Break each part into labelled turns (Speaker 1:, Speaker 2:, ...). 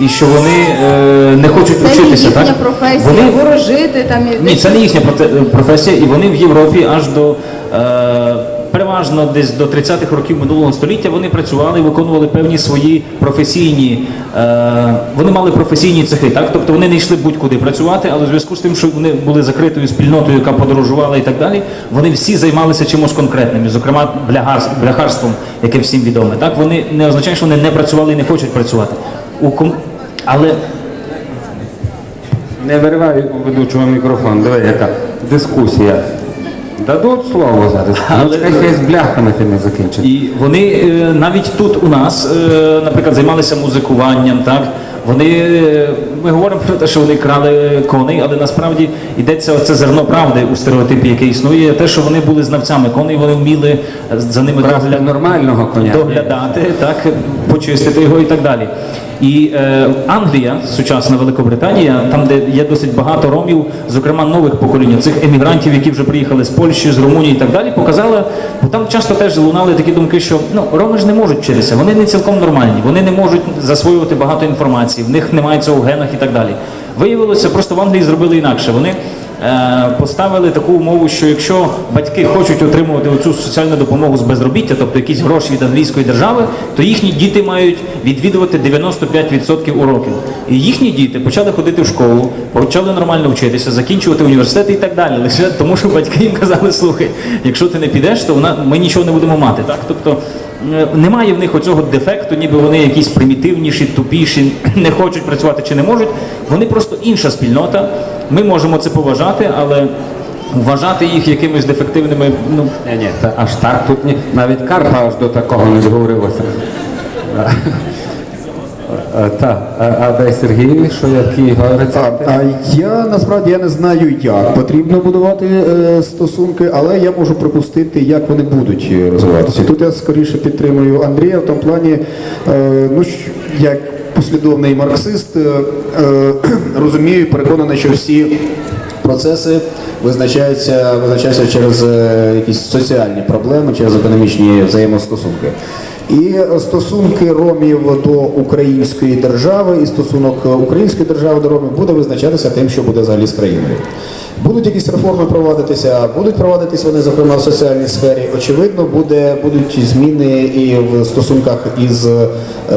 Speaker 1: і що вони е, не хочуть
Speaker 2: Це не
Speaker 1: вчитися.
Speaker 2: їхня
Speaker 1: так?
Speaker 2: професія,
Speaker 1: Вони
Speaker 2: ворожити там
Speaker 1: ні, це не їхня професія, і вони в Європі аж до е, переважно десь до 30-х років минулого століття вони працювали, виконували певні свої професійні. Е, вони мали професійні цехи, так тобто вони не йшли будь-куди працювати, але в зв'язку з тим, що вони були закритою спільнотою, яка подорожувала і так далі, вони всі займалися чимось конкретним, зокрема бляхарством, яке всім відоме. Так вони не означає, що вони не працювали і не хочуть працювати. У ком... Але
Speaker 3: Не виривай у ведучого мікрофон, диви, яка дискусія. Дадуть слово зараз.
Speaker 1: Але-
Speaker 3: якась бляха на фільмі закінчить.
Speaker 1: І вони е, навіть тут у нас, е, наприклад, займалися музикуванням, так. Вони, е, ми говоримо про те, що вони крали коней, але насправді йдеться оце зерно правди у стереотипі, який існує, те, що вони були знавцями коней, вони вміли за ними доглядати
Speaker 3: нормального коня.
Speaker 1: доглядати, так, почистити його і так далі. І е, Англія, сучасна Великобританія, там, де є досить багато ромів, зокрема нових поколінь, цих емігрантів, які вже приїхали з Польщі, з Румунії і так далі, показала, бо там часто теж лунали такі думки, що ну, роми ж не можуть вчитися, вони не цілком нормальні, вони не можуть засвоювати багато інформації, в них немає цього в генах і так далі. Виявилося, просто в Англії зробили інакше. Вони е, поставили таку умову, що якщо батьки хочуть отримувати цю соціальну допомогу з безробіття, тобто якісь гроші від англійської держави, то їхні діти мають відвідувати 95% уроків. І їхні діти почали ходити в школу, почали нормально вчитися, закінчувати університети і так далі. Лише тому, що батьки їм казали, слухай, якщо ти не підеш, то вона, ми нічого не будемо мати. Так? Тобто немає в них оцього дефекту, ніби вони якісь примітивніші, тупіші, не хочуть працювати чи не можуть. Вони просто інша спільнота. Ми можемо це поважати, але вважати їх якимись дефективними, ну
Speaker 3: Ні, ні, та аж так тут ні. Навіть Карпа аж до такого не зговорилося. Так, а дай Сергій, що які рецепти?
Speaker 4: а я насправді я не знаю, як потрібно будувати е, стосунки, але я можу припустити, як вони будуть розвиватися. Тут я скоріше підтримую Андрія в тому плані, е, ну як послідовний марксист, е, е, розумію, переконаний, що всі процеси визначаються, визначаються через е, якісь соціальні проблеми, через економічні взаємостосунки. І стосунки ромів до української держави, і стосунок української держави до ромів буде визначатися тим, що буде взагалі з країною. Будуть якісь реформи проводитися, будуть проводитися вони, зокрема, в соціальній сфері. Очевидно, буде, будуть зміни і в стосунках із е,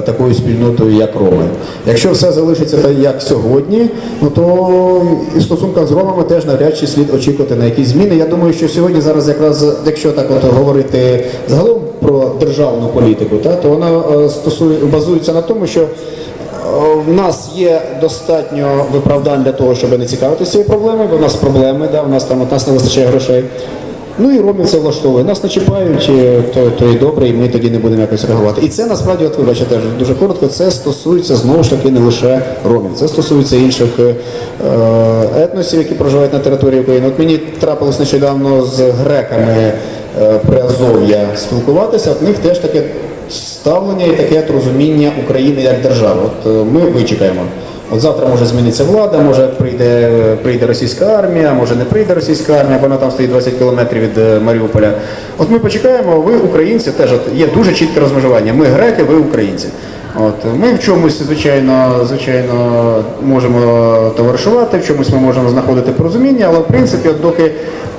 Speaker 4: такою спільнотою, як роми. Якщо все залишиться так, як сьогодні, ну то і в стосунках з ромами теж навряд чи слід очікувати на якісь зміни. Я думаю, що сьогодні зараз якраз, якщо так от говорити загалом про державну політику, та, то вона е, стосує, базується на тому, що в нас є достатньо виправдань для того, щоб не цікавитися цією проблемою, бо в нас проблеми, да, у нас там от нас не вистачає грошей. Ну і ромів це влаштовує. Нас не чіпають, е, то, то і добре, і ми тоді не будемо якось реагувати. І це насправді, от ви бачите, теж дуже коротко, це стосується знову ж таки не лише ромів, це стосується інших е, етносів, які проживають на території України. От мені трапилось нещодавно з греками е, Приазов'я спілкуватися, в них теж таке ставлення і таке розуміння України як держави. От е, ми вичекаємо. От завтра може змінитися влада, може прийде, прийде російська армія, може не прийде російська армія, вона там стоїть 20 кілометрів від е, Маріуполя. От ми почекаємо, ви українці теж от є дуже чітке розмежування. Ми греки, ви українці. От ми в чомусь, звичайно, звичайно, можемо товаришувати, в чомусь ми можемо знаходити порозуміння, але в принципі, от доки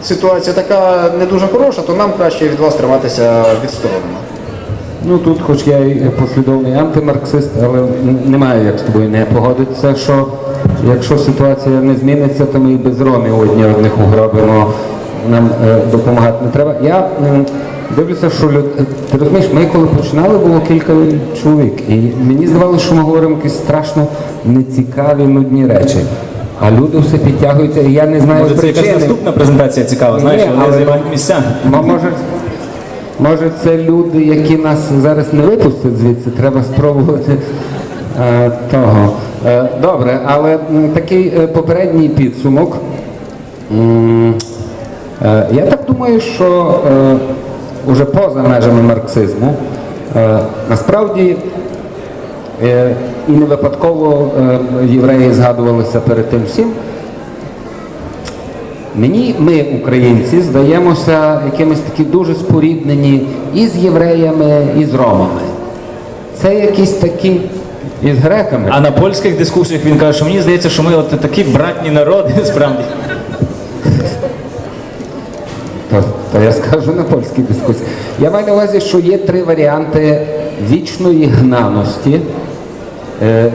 Speaker 4: ситуація така не дуже хороша, то нам краще від вас триматися відсторонено.
Speaker 3: Ну тут, хоч я і послідовний антимарксист, але немає як з тобою не погодитися, що якщо ситуація не зміниться, то ми і без ромів одні одних угробимо, нам е, допомагати не треба. Я м, дивлюся, що люд... е, ти розумієш, ми коли починали, було кілька чоловік, і мені здавалося, що ми говоримо якісь страшно нецікаві, нудні речі. А люди все підтягуються, і я не знаю
Speaker 1: може це якась наступна презентація цікава, знаєш,
Speaker 3: Ні,
Speaker 1: вони
Speaker 3: але-
Speaker 1: займають місця.
Speaker 3: Може, може це люди, які нас зараз не випустять звідси, треба спробувати е, того. Е, добре, але м, такий е, попередній підсумок. М, е, я так думаю, що е, уже поза межами марксизму е, насправді і не випадково е, євреї згадувалися перед тим всім. Мені, ми, українці, здаємося якимись такі дуже споріднені і з євреями, і з ромами. Це якісь такі із греками.
Speaker 1: А на польських дискусіях він каже, що мені здається, що ми от такі братні народи, справді.
Speaker 3: То, то я скажу на польській дискусії. Я маю на увазі, що є три варіанти вічної гнаності, е,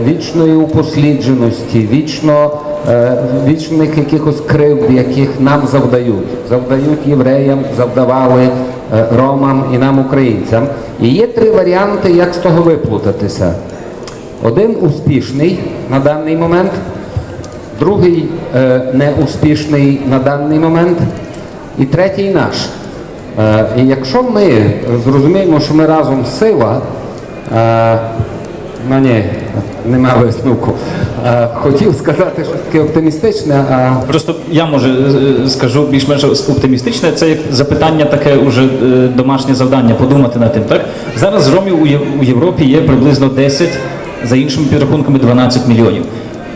Speaker 3: вічної упослідженості, вічно, е, вічних якихось кривд, яких нам завдають. Завдають євреям, завдавали е, ромам і нам, українцям. І є три варіанти, як з того виплутатися. Один успішний на даний момент, другий е, неуспішний на даний момент, і третій наш. Е, і якщо ми зрозуміємо, що ми разом сила, е, ну ні, нема висновку. Е, хотів сказати щось таке оптимістичне, а
Speaker 1: Просто я може е, скажу більш-менш оптимістичне. Це як запитання, таке уже е, домашнє завдання, подумати над тим. Так зараз ромів у Європі є приблизно 10, за іншими підрахунками 12 мільйонів.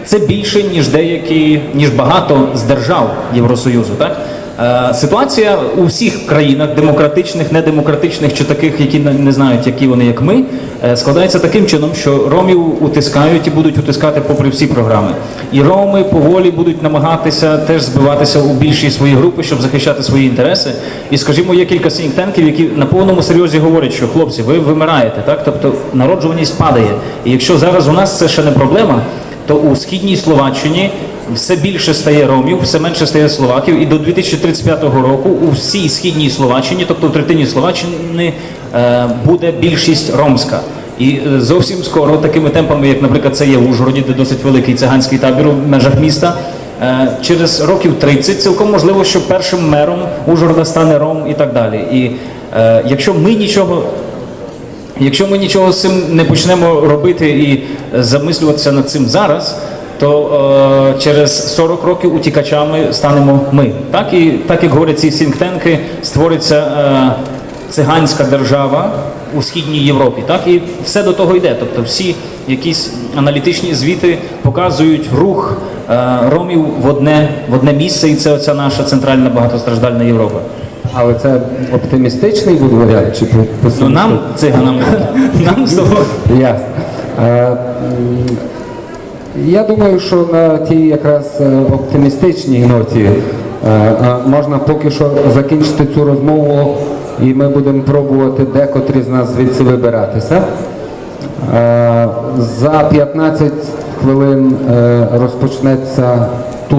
Speaker 1: Це більше ніж деякі, ніж багато з держав Євросоюзу. Так Е, ситуація у всіх країнах, демократичних, недемократичних чи таких, які не не знають, які вони як ми, е, складається таким чином, що ромів утискають і будуть утискати попри всі програми. І роми поволі будуть намагатися теж збиватися у більші свої групи, щоб захищати свої інтереси. І скажімо, є кілька сінктенків, які на повному серйозі говорять, що хлопці, ви вимираєте, так тобто народжуваність падає. І якщо зараз у нас це ще не проблема, то у східній Словаччині все більше стає ромів, все менше стає словаків, і до 2035 року у всій східній Словаччині, тобто в третині Словаччини, е, буде більшість ромська. І е, зовсім скоро такими темпами, як, наприклад, це є в Ужгороді, де досить великий циганський табір у межах міста. е, Через років 30 цілком можливо, що першим мером Ужгорода стане Ром і так далі. І якщо ми нічого Якщо ми нічого з цим не почнемо робити і замислюватися над цим зараз, то е, через 40 років утікачами станемо ми. Так і так як говорять ці сінктенки, створиться е, циганська держава у східній Європі. Так і все до того йде. Тобто всі якісь аналітичні звіти показують рух е, ромів в одне в одне місце, і це оця наша центральна багатостраждальна Європа.
Speaker 3: але це оптимістичний буде варіант чи
Speaker 1: Ну нам циганам нам.
Speaker 3: Ясно. Я думаю, що на тій якраз е, оптимістичній ноті е, е, можна поки що закінчити цю розмову, і ми будемо пробувати декотрі з нас звідси вибиратися. За 15 хвилин розпочнеться